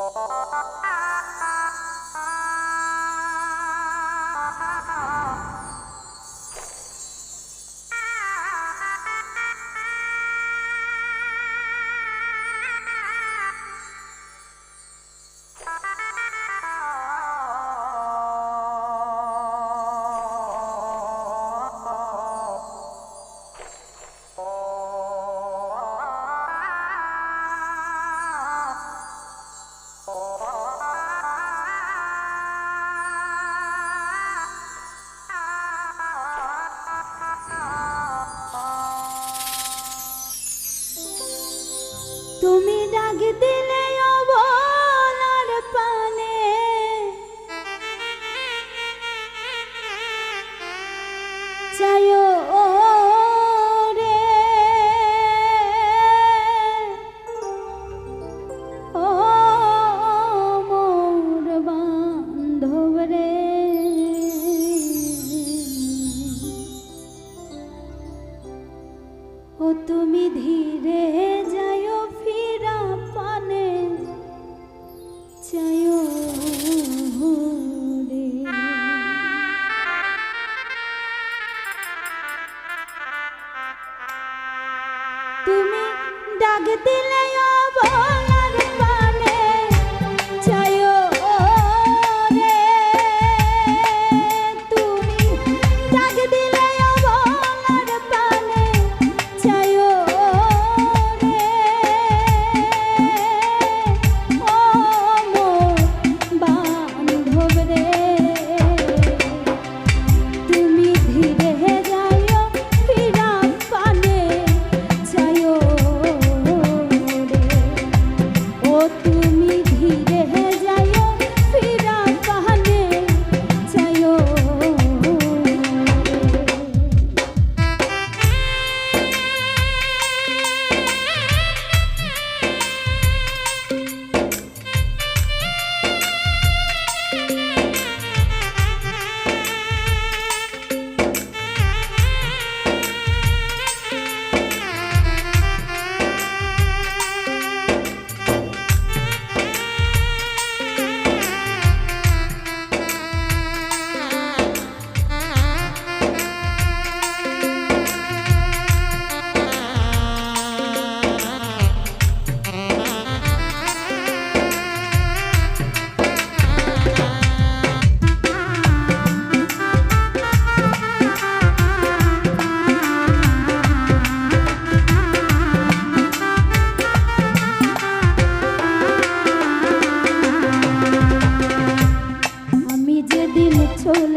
Oh, oh, oh, oh, oh. ডাক দিলে অবলার পানে ও তুমি ধীরে যায়ো তুমি ডাক দিলে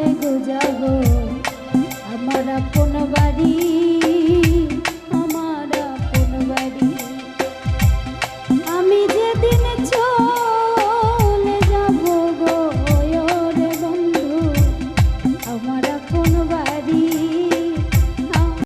চলে গো যাব আমার আপন বাড়ি